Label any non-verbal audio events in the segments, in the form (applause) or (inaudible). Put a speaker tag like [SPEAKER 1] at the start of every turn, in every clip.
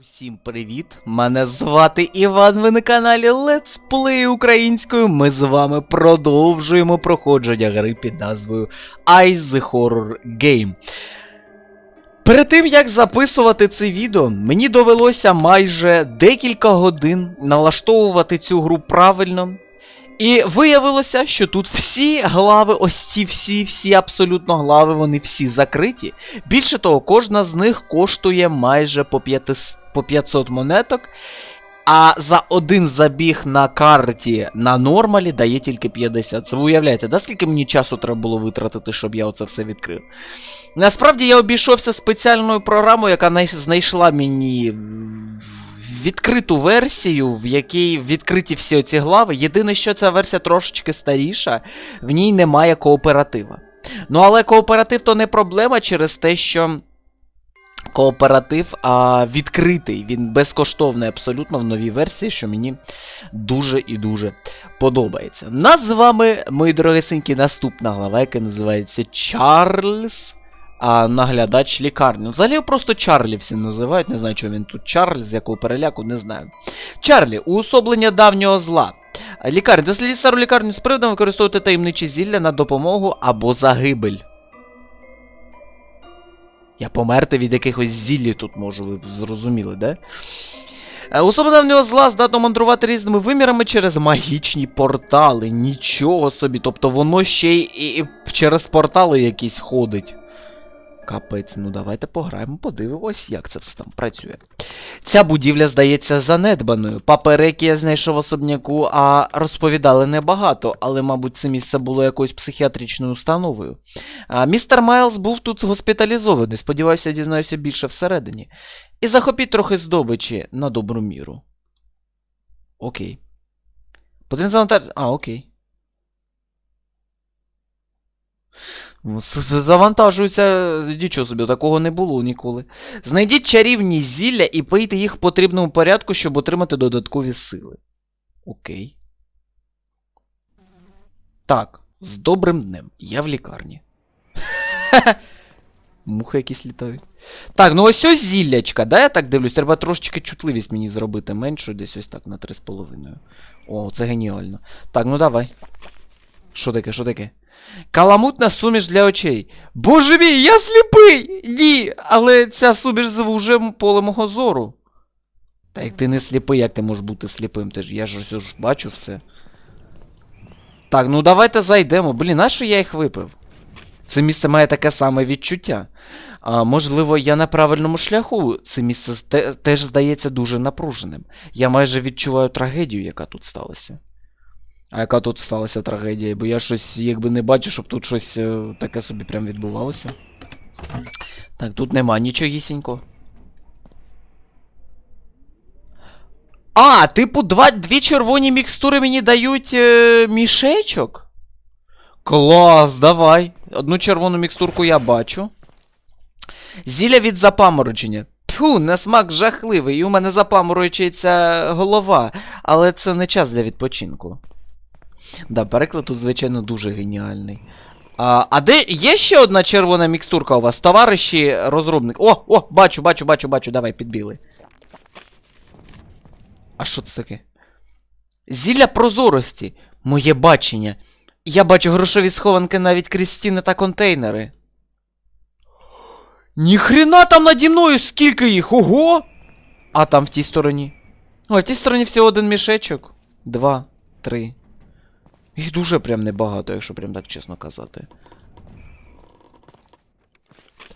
[SPEAKER 1] Усім привіт! Мене звати Іван. Ви на каналі Let's Play українською. Ми з вами продовжуємо проходження гри під назвою the Horror Game. Перед тим як записувати це відео, мені довелося майже декілька годин налаштовувати цю гру правильно. І виявилося, що тут всі глави, ось ці всі, всі абсолютно глави, вони всі закриті. Більше того, кожна з них коштує майже по 500 по 500 монеток. А за один забіг на карті на нормалі дає тільки 50. Це ви уявляєте, да, скільки мені часу треба було витратити, щоб я оце все відкрив? Насправді я обійшовся спеціальною програмою, яка най- знайшла мені відкриту версію, в якій відкриті всі оці глави. Єдине, що ця версія трошечки старіша, в ній немає кооператива. Ну, але кооператив то не проблема через те, що кооператив а, відкритий, він безкоштовний абсолютно в новій версії, що мені дуже і дуже подобається. Нас з вами, мої дорогесенькі, наступна глава, яка називається Чарльз. А наглядач лікарні. Взагалі просто Чарлі всі називають. Не знаю, чого він тут Чарльз, з якого переляку, не знаю. Чарлі, уособлення давнього зла. Лікарня. Дослідіть стару лікарню з приводом використовувати таємничі зілля на допомогу або загибель. Я померти від якихось зіллі тут можу, ви зрозуміли, да? Е, Особа давнього зла здатно мандрувати різними вимірами через магічні портали. Нічого собі. Тобто воно ще й через портали якісь ходить. Капець, ну давайте пограємо, подивимось, як це все там працює. Ця будівля здається занедбаною. Папери, я знайшов особняку, а розповідали небагато, але, мабуть, це місце було якоюсь психіатричною установою. А, містер Майлз був тут госпіталізований, сподіваюся, дізнаюся більше всередині. І захопіть трохи здобичі на добру міру. Окей. Потрібно завантажити. А, окей. Ну, з- з- Завантажується, нічого собі, такого не було ніколи. Знайдіть чарівні зілля і пийте їх в потрібному порядку, щоб отримати додаткові сили. Окей. Так, з добрим днем. Я в лікарні. (laughs) Мухи якісь літають. Так, ну ось ось зіллячка, да, я так дивлюсь, треба трошечки чутливість мені зробити меншу, десь ось так на 3,5. О, це геніально. Так, ну давай. Що таке, що таке? Каламутна суміш для очей. Боже мій, я сліпий! Ні, але ця суміш звужує поле мого зору. Та як ти не сліпий, як ти можеш бути сліпим? Ти ж я ж ось бачу все. Так, ну давайте зайдемо. Блін, а що я їх випив? Це місце має таке саме відчуття. А, можливо, я на правильному шляху. Це місце те- теж здається дуже напруженим. Я майже відчуваю трагедію, яка тут сталася. А яка тут сталася трагедія? Бо я щось якби не бачу, щоб тут щось е, таке собі прям відбувалося. Так, тут нема нічогісінько. А, типу, два, дві червоні мікстури мені дають е, мішечок? Клас, давай. Одну червону мікстурку я бачу. Зілля від запаморочення. Тьфу, на смак жахливий, і у мене запаморочується голова, але це не час для відпочинку. Да, переклад тут, звичайно, дуже геніальний. А, а де є ще одна червона мікстурка у вас, товариші розробник? О, о, бачу, бачу, бачу, бачу, давай, підбіли. А що це таке? Зілля прозорості. Моє бачення. Я бачу грошові схованки навіть крізь стіни та контейнери. Ніхрена там наді мною, скільки їх, ого! А там в тій стороні. О, в тій стороні всього один мішечок. Два, три. Їх дуже прям небагато, якщо прям так чесно казати.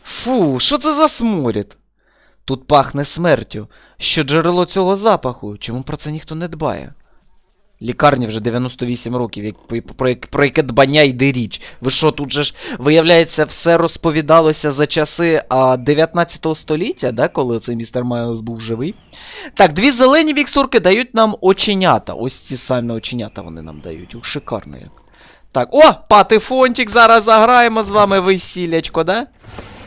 [SPEAKER 1] Фу, що це за сморід? Тут пахне смертю. Що джерело цього запаху? Чому про це ніхто не дбає? Лікарні вже 98 років, про, про, яке дбання йде річ. Ви що, тут же ж, виявляється, все розповідалося за часи а, 19 століття, да, коли цей містер Майлз був живий. Так, дві зелені міксурки дають нам оченята. Ось ці самі оченята вони нам дають. Ух, шикарно як. Так, о, патефончик, зараз заграємо з вами весілячко, да?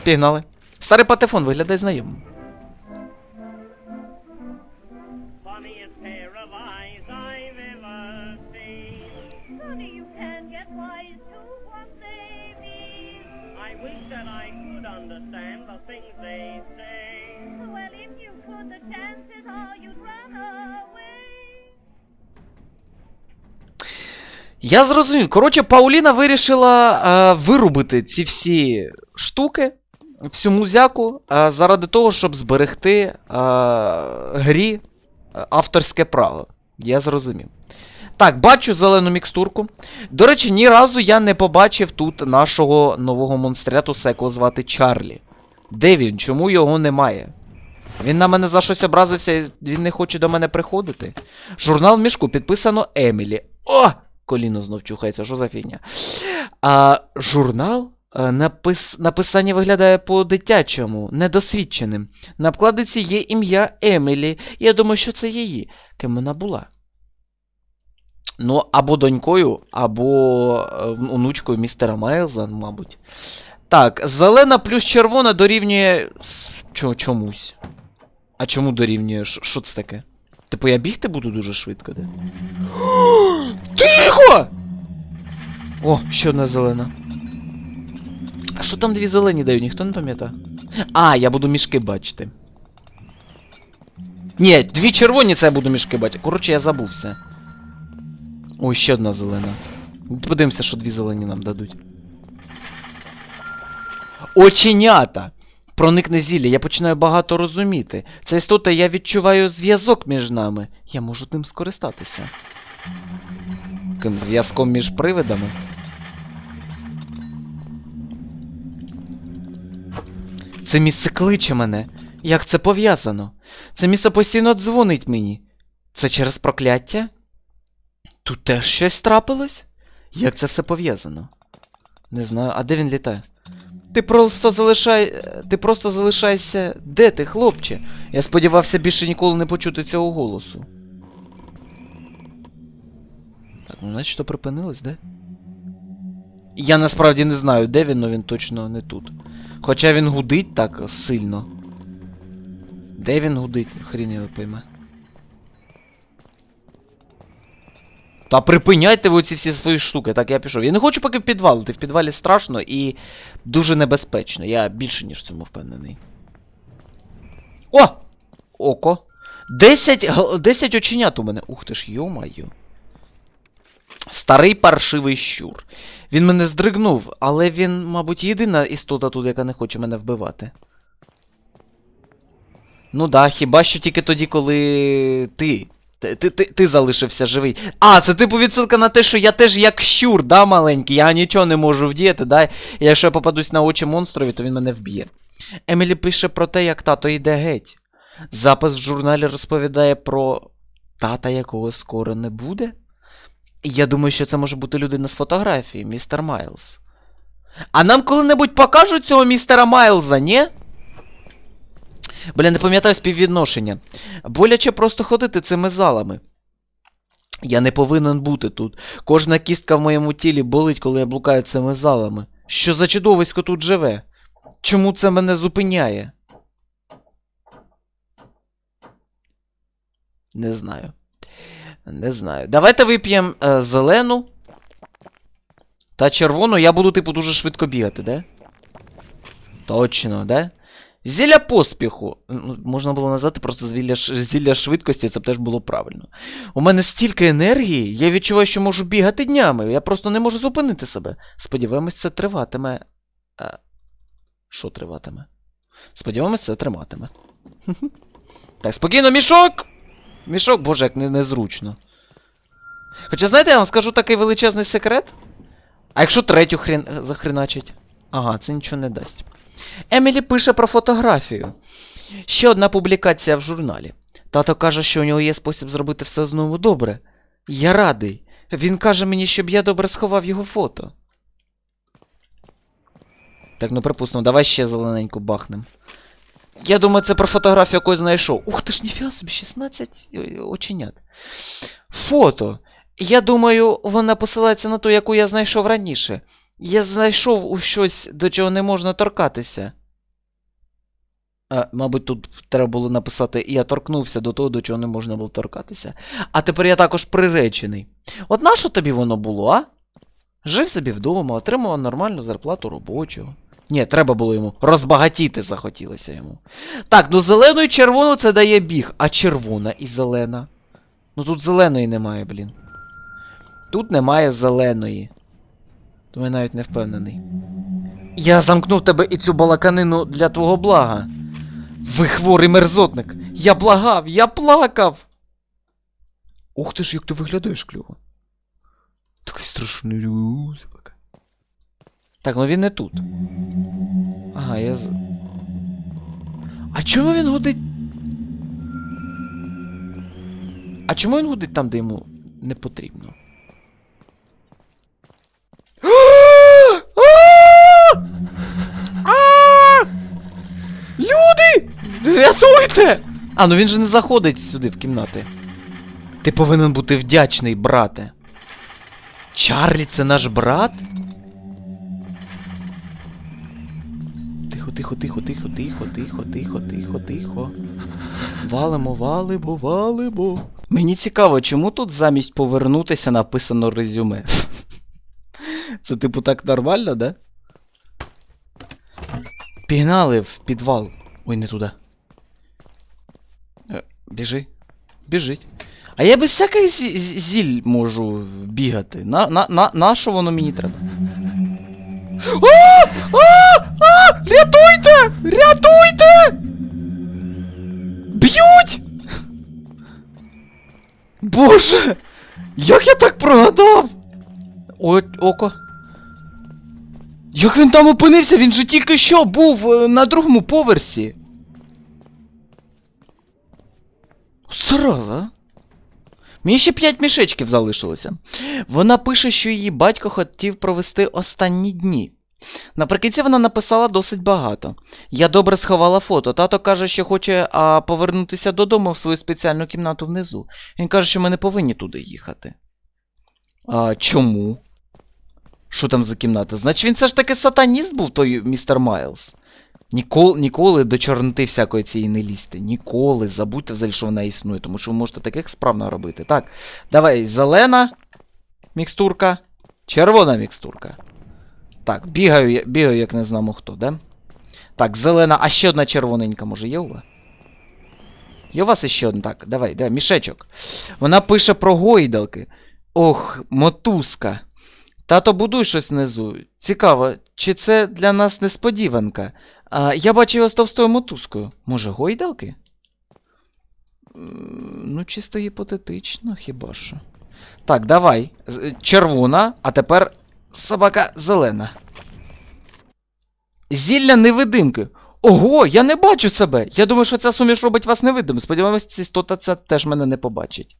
[SPEAKER 1] Пігнали. Старий патефон виглядає знайомим. Я зрозумів. Коротше, Пауліна вирішила е, вирубити ці всі штуки, всю музяку, е, заради того, щоб зберегти е, грі авторське право. Я зрозумів. Так, бачу зелену мікстурку. До речі, ні разу я не побачив тут нашого нового монстрятуса, якого звати Чарлі. Де він? Чому його немає? Він на мене за щось образився, і він не хоче до мене приходити. Журнал в мішку підписано Емілі. О! Коліно знов чухається, що за фігня. А журнал? Е, Напис... Написання виглядає по-дитячому, недосвідченим. На обкладиці є ім'я Емілі. Я думаю, що це її. Ким вона була? Ну, або донькою, або е, онучкою містера Майлза, мабуть. Так, зелена плюс червона дорівнює. чомусь. А чому дорівнює? Що це таке? Типу я бігти буду дуже швидко, де? (gasps) Тихо! О, ще одна зелена. А що там дві зелені дають, ніхто не пам'ятає? А, я буду мішки бачити. Ні, дві червоні це я буду мішки бачити. Коротше, я забувся. О, ще одна зелена. Подивимося, що дві зелені нам дадуть. Оченята! Проникне зілля, я починаю багато розуміти. Це істота, я відчуваю зв'язок між нами. Я можу тим скористатися. Яким зв'язком між привидами? Це місце кличе мене. Як це пов'язано? Це місце постійно дзвонить мені. Це через прокляття? Тут теж щось трапилось? Як це все пов'язано? Не знаю, а де він літає? Ти просто залишай. Ти просто залишайся. Де ти, хлопче? Я сподівався більше ніколи не почути цього голосу. Так, ну то припинилось, де? Я насправді не знаю, де він, але він точно не тут. Хоча він гудить так сильно. Де він гудить? Хрін його пойме. Та припиняйте ви ці всі свої штуки, так я пішов. Я не хочу поки в підвал, ти в підвалі страшно і дуже небезпечно. Я більше ніж в цьому впевнений. О! Око. 10, г- 10 оченят у мене. Ух ти ж, йомаю. Старий паршивий щур. Він мене здригнув, але він, мабуть, єдина істота тут, яка не хоче мене вбивати. Ну да, хіба що тільки тоді, коли ти. Ти, ти, ти, ти залишився живий. А, це типу відсилка на те, що я теж як щур, да, маленький, я нічого не можу вдіяти, да. Якщо я попадусь на очі монстрові, то він мене вб'є. Емілі пише про те, як тато йде геть. Запис в журналі розповідає про тата, якого скоро не буде. Я думаю, що це може бути людина з фотографії, містер Майлз. А нам коли-небудь покажуть цього містера Майлза, ні? Бля, не пам'ятаю співвідношення. Боляче просто ходити цими залами. Я не повинен бути тут. Кожна кістка в моєму тілі болить, коли я блукаю цими залами. Що за чудовисько тут живе? Чому це мене зупиняє? Не знаю. Не знаю. Давайте вип'ємо е, зелену та червону. Я буду, типу, дуже швидко бігати, де? Точно, де? Зілля поспіху. Ну, Можна було назвати просто зілля, зілля швидкості, це б теж було правильно. У мене стільки енергії, я відчуваю, що можу бігати днями. Я просто не можу зупинити себе. Сподіваємось, це триватиме. А... Що триватиме? Сподіваємось, це триматиме. Так, спокійно, мішок! Мішок, боже, як не, незручно. Хоча, знаєте, я вам скажу такий величезний секрет. А якщо третю хрен захреначить? Ага, це нічого не дасть. Емілі пише про фотографію. Ще одна публікація в журналі. Тато каже, що у нього є спосіб зробити все знову добре. Я радий. Він каже мені, щоб я добре сховав його фото. Так, ну припустимо, давай ще зелененьку бахнем. Я думаю, це про фотографію якусь знайшов. Ух ти ж, ніфіга собі, 16 оченят. Фото. Я думаю, вона посилається на ту, яку я знайшов раніше. Я знайшов у щось, до чого не можна торкатися. А, мабуть, тут треба було написати Я торкнувся до того, до чого не можна було торкатися. А тепер я також приречений. От нащо тобі воно було, а? Жив собі вдома, отримував нормальну зарплату робочого. Ні, треба було йому. Розбагатіти захотілося йому. Так, ну зелену і червону це дає біг, а червона і зелена. Ну тут зеленої немає, блін. Тут немає зеленої. Тому я навіть не впевнений. Я замкнув тебе і цю балаканину для твого блага. Ви хворий мерзотник. Я благав, я плакав. Ух ти ж, як ти виглядаєш кльово. Такий страшний рюзик. Так, ну він не тут. Ага, я з. А чому він гудить? А чому він гудить там, де йому не потрібно? Люди! Рятуйте! А, ну він же не заходить сюди в кімнати. Ти повинен бути вдячний, брате. Чарлі, це наш брат? Тихо, тихо, тихо, тихо, тихо, тихо, тихо, тихо, тихо. Валимо, валимо, валимо. Мені цікаво, чому тут замість повернутися написано резюме. Це типу так нормально, да? Пігнали в підвал. Ой, не туди. Е, Біжи. Біжить. А я без всяких зі- зі- зіль можу бігати. На, на, на, на що воно мені треба? А! А! А! Рятуйте! Рятуйте! Б'ють! Боже! Як я так прогадав? О, око. Як він там опинився? Він же тільки що був е, на другому поверсі. Сраза. Мені ще 5 мішечків залишилося. Вона пише, що її батько хотів провести останні дні. Наприкінці вона написала досить багато. Я добре сховала фото. Тато каже, що хоче а, повернутися додому в свою спеціальну кімнату внизу. Він каже, що ми не повинні туди їхати. А чому? Що там за кімната? Значить, він все ж таки сатаніст був, той містер Майлз. Ніколи, ніколи до чорноти всякої цієї не лізьте. Ніколи. Забудьте взагалі, що вона існує, тому що ви можете таких справ наробити. Так, давай, зелена мікстурка, червона мікстурка. Так, бігаю, бігаю, як не знамо хто, да? Так, зелена, а ще одна червоненька, може, є у вас? Є у вас ще одна? Так, давай, давай, мішечок. Вона пише про гойдалки. Ох, мотузка. Тато будуй щось внизу. Цікаво, чи це для нас несподіванка? А, я бачу його з товстою мотузкою. Може, гойдалки? Ну, чисто гіпотетично, хіба що. Так, давай. Червона, а тепер собака зелена. Зілля невидимки. Ого, я не бачу себе. Я думаю, що ця суміш робить вас невидимим. Сподіваємось, істота це теж мене не побачить.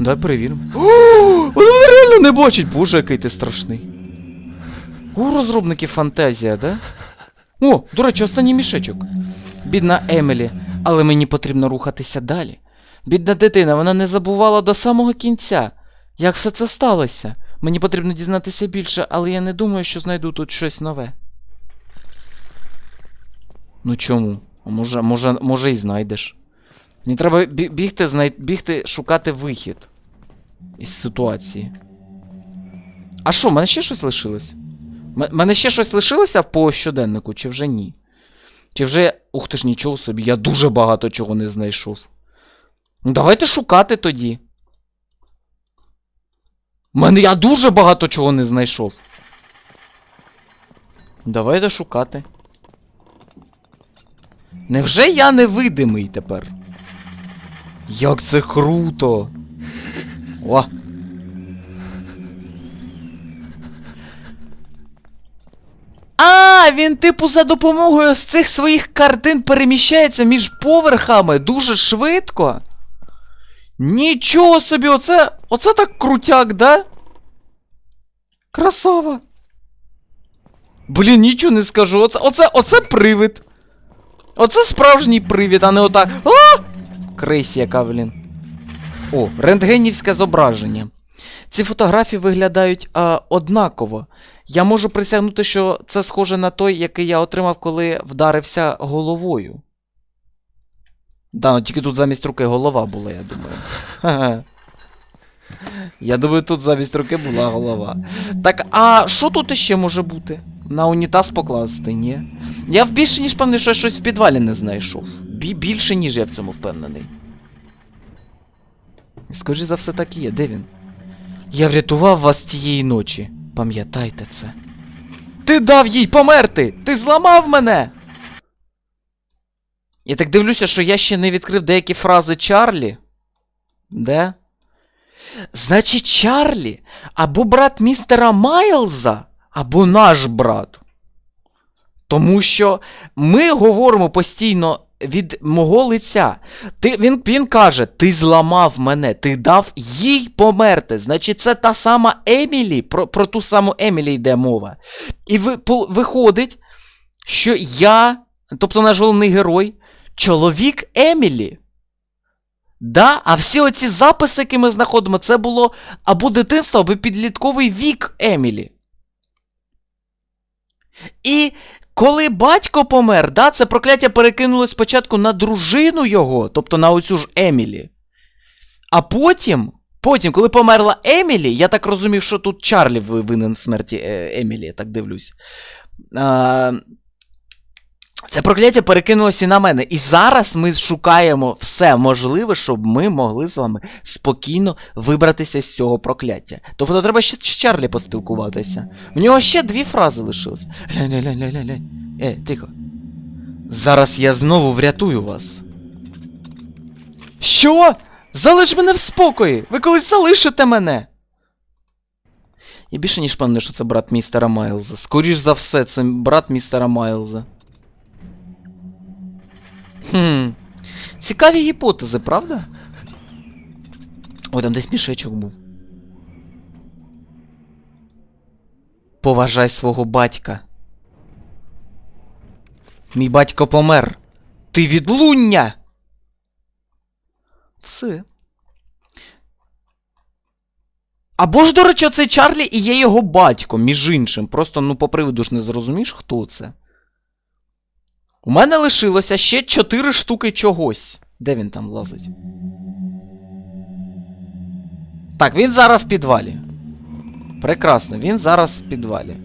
[SPEAKER 1] Давай перевіримо. (gasps) О, вони реально не бачать! Боже, який ти страшний. У розробників фантазія, да? О, до речі, останній мішечок. Бідна Емілі, але мені потрібно рухатися далі. Бідна дитина, вона не забувала до самого кінця. Як все це сталося? Мені потрібно дізнатися більше, але я не думаю, що знайду тут щось нове. Ну чому? А може, може, може і знайдеш. Мені треба бігти, знай... бігти, шукати вихід із ситуації. А що, в мене ще щось лишилось? У мене ще щось лишилося по щоденнику, чи вже ні? Чи вже. Ух ти ж нічого собі, я дуже багато чого не знайшов. Ну, давайте шукати тоді. Мене я дуже багато чого не знайшов. Давайте шукати. Невже я невидимий тепер? Як це круто! О! А, він, типу, за допомогою з цих своїх картин переміщається між поверхами дуже швидко. Нічого собі, оце. Оце так крутяк, да? Красава. Блін, нічого не скажу. Оце, оце, оце привид. Оце справжній привід, а не отак. А! Крейсі яка, блін. О, рентгенівське зображення. Ці фотографії виглядають а, однаково. Я можу присягнути, що це схоже на той, який я отримав, коли вдарився головою. Да, ну тільки тут замість руки голова була, я думаю. Ха-ха. (laughs) Я думаю, тут замість руки була голова. Так, а що тут ще може бути? На унітаз покласти, ні? Я більше ніж певний, що я щось в підвалі не знайшов. Бі- більше, ніж я в цьому впевнений. Скажи за все так і є, де він? Я врятував вас тієї ночі. Пам'ятайте це. Ти дав їй померти! Ти зламав мене! Я так дивлюся, що я ще не відкрив деякі фрази Чарлі. Де? Значить, Чарлі або брат містера Майлза, або наш брат. Тому що ми говоримо постійно від мого лиця. Ти, він, він каже: ти зламав мене, ти дав їй померти. Значить, це та сама Емілі, про, про ту саму Емілі йде мова. І ви, по, виходить, що я, тобто наш головний герой, чоловік Емілі. Да, а всі оці записи, які ми знаходимо, це було або дитинство, або підлітковий вік Емілі. І коли батько помер, да, це прокляття перекинулось спочатку на дружину його, тобто на оцю ж Емілі. А потім, потім, коли померла Емілі, я так розумів, що тут Чарлі винен в смерті е, Емілі, я так дивлюсь. Це прокляття перекинулося і на мене. І зараз ми шукаємо все можливе, щоб ми могли з вами спокійно вибратися з цього прокляття. Тобто треба ще з Чарлі поспілкуватися. В нього ще дві фрази лишилось. Глянь, глянь, глянь, глянь. Е, тихо. Зараз я знову врятую вас. Що? Залиш мене в спокої! Ви колись залишите мене! Я більше ніж певний, що це брат містера Майлза. Скоріш за все, це брат містера Майлза. Хм. Цікаві гіпотези, правда? Ой, там десь мішечок був. Поважай свого батька. Мій батько помер. Ти відлуння. Все. Або ж, до речі, цей Чарлі і є його батько, між іншим. Просто, ну, по приводу ж не зрозумієш, хто це. У мене лишилося ще 4 штуки чогось. Де він там лазить? Так, він зараз в підвалі. Прекрасно, він зараз в підвалі.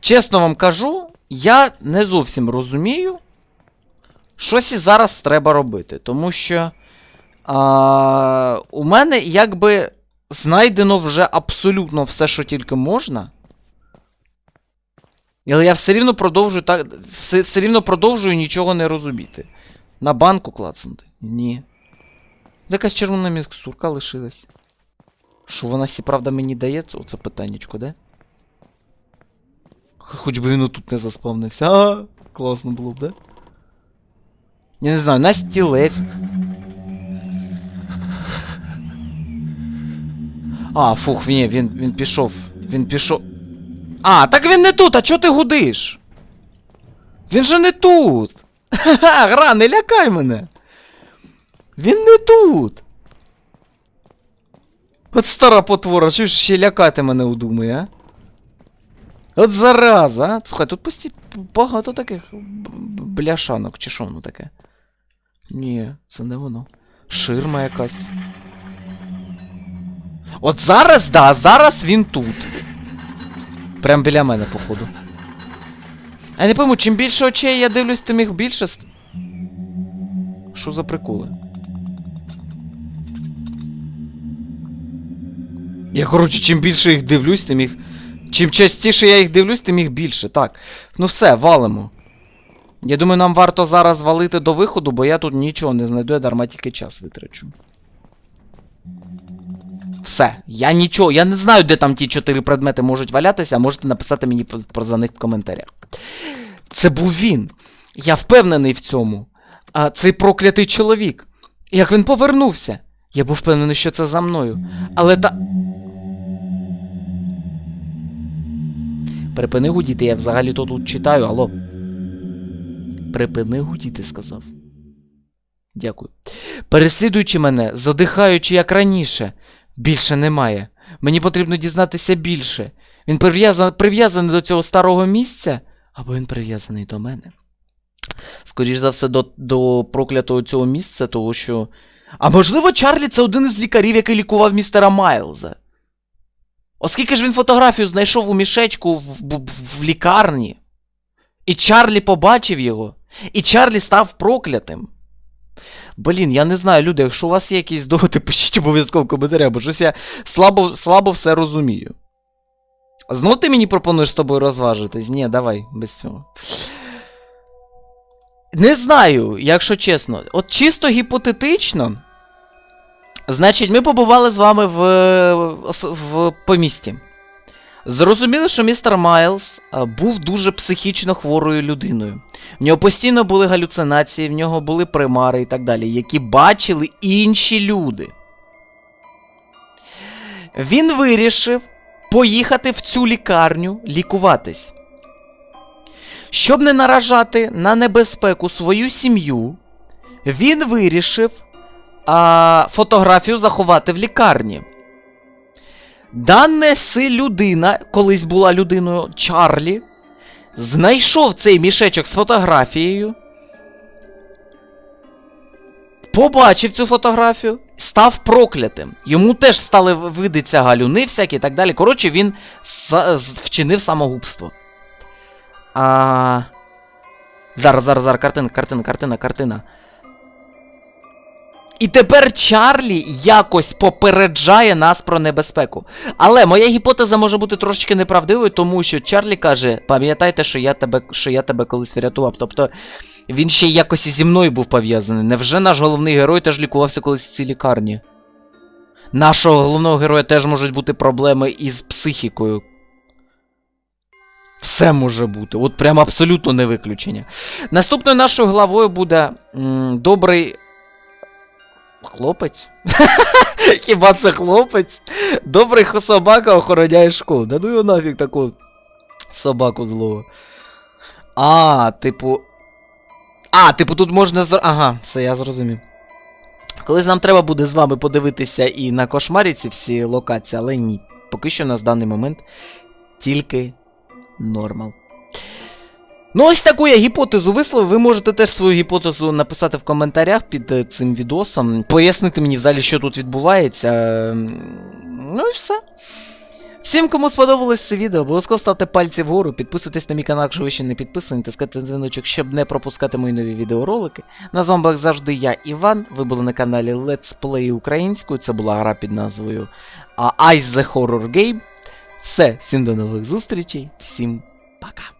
[SPEAKER 1] Чесно вам кажу, я не зовсім розумію, щось і зараз треба робити. Тому що а, у мене якби знайдено вже абсолютно все, що тільки можна. Але я все рівно продовжую так. Все, все рівно продовжую нічого не розуміти. На банку клацнути? Ні. Якась червона мікстурка лишилась. Що вона сі правда мені дає? Це оце питаннячко, де? Хоч би він тут не заспавнився. А, класно було б, да? Я не знаю, на стілець. А, фух, ні, він, він пішов. Він пішов. А, так він не тут, а чого ти гудиш? Він же не тут. Ха-ха, гра, не лякай мене. Він не тут. От стара потвора, що ще лякати мене удумує, а? От зараза, а? Слухай, тут пості... багато таких бляшанок, чи що воно таке? Ні, це не воно. Ширма якась. От зараз, да, зараз він тут. Прям біля мене, походу. А я не пойму, чим більше очей я дивлюсь, тим їх більше. Що за приколи? Я, коротше, чим більше їх дивлюсь, тим їх. Чим частіше я їх дивлюсь, тим їх більше. Так. Ну все, валимо. Я думаю, нам варто зараз валити до виходу, бо я тут нічого не знайду, я дарма тільки час витрачу. Все, я нічого, я не знаю, де там ті чотири предмети можуть валятися, можете написати мені про- за них в коментарях. Це був він. Я впевнений в цьому. А цей проклятий чоловік. Як він повернувся? Я був впевнений, що це за мною. Але та. Припини гудіти, я взагалі то тут читаю, алло. Припини гудіти, сказав. Дякую. Переслідуючи мене, задихаючи як раніше, більше немає. Мені потрібно дізнатися більше. Він прив'яза- прив'язаний до цього старого місця, або він прив'язаний до мене. Скоріш за все, до, до проклятого цього місця, того що. А можливо, Чарлі це один із лікарів, який лікував містера Майлза. Оскільки ж він фотографію знайшов у мішечку в, в, в лікарні. І Чарлі побачив його. І Чарлі став проклятим. Блін, я не знаю, люди, якщо у вас є якісь доводи, (laughs) пишіть обов'язково в коментарях, бо щось я слабо, слабо все розумію. Знов ти мені пропонуєш з тобою розважитись? Ні, давай, без цього. Не знаю, якщо чесно. От чисто гіпотетично. Значить, ми побували з вами в, ос- в помісті. Зрозуміли, що містер Майлз був дуже психічно хворою людиною. В нього постійно були галюцинації, в нього були примари і так далі, які бачили інші люди. Він вирішив поїхати в цю лікарню лікуватись. Щоб не наражати на небезпеку свою сім'ю, він вирішив а, фотографію заховати в лікарні. Дане си людина, колись була людиною Чарлі, знайшов цей мішечок з фотографією, побачив цю фотографію, став проклятим. Йому теж стали видиться галюни всякі і так далі. Коротше, він вчинив самогубство. А... Зараз, зараз, зараз, картина, картина, картина, картина. І тепер Чарлі якось попереджає нас про небезпеку. Але моя гіпотеза може бути трошечки неправдивою, тому що Чарлі каже: пам'ятайте, що я тебе, що я тебе колись врятував. Тобто він ще якось і зі мною був пов'язаний. Невже наш головний герой теж лікувався колись в цій лікарні? Нашого головного героя теж можуть бути проблеми із психікою. Все може бути. От прям абсолютно не виключення. Наступною нашою главою буде м, добрий. Хлопець? (laughs) Хіба це хлопець? Добрий собака охороняє школу. Да ну його нафіг таку собаку злого. А, типу. А, типу, тут можна зр... Ага, все, я зрозумів. Колись нам треба буде з вами подивитися і на кошмарі ці всі локації, але ні. Поки що на даний момент тільки нормал. Ну, ось таку я гіпотезу висловив. Ви можете теж свою гіпотезу написати в коментарях під е, цим відосом. Пояснити мені взагалі, що тут відбувається. Ем, Ну і все. Всім, кому сподобалось це відео, обов'язково ставте пальці вгору, підписуйтесь на мій канал, якщо ви ще не підписані, тискайте дзвіночок, щоб не пропускати мої нові відеоролики. На з вами як завжди я, Іван. Ви були на каналі Let's Play українською. Це була гра під назвою Ice the Horror Game. Все, всім до нових зустрічей, всім пока.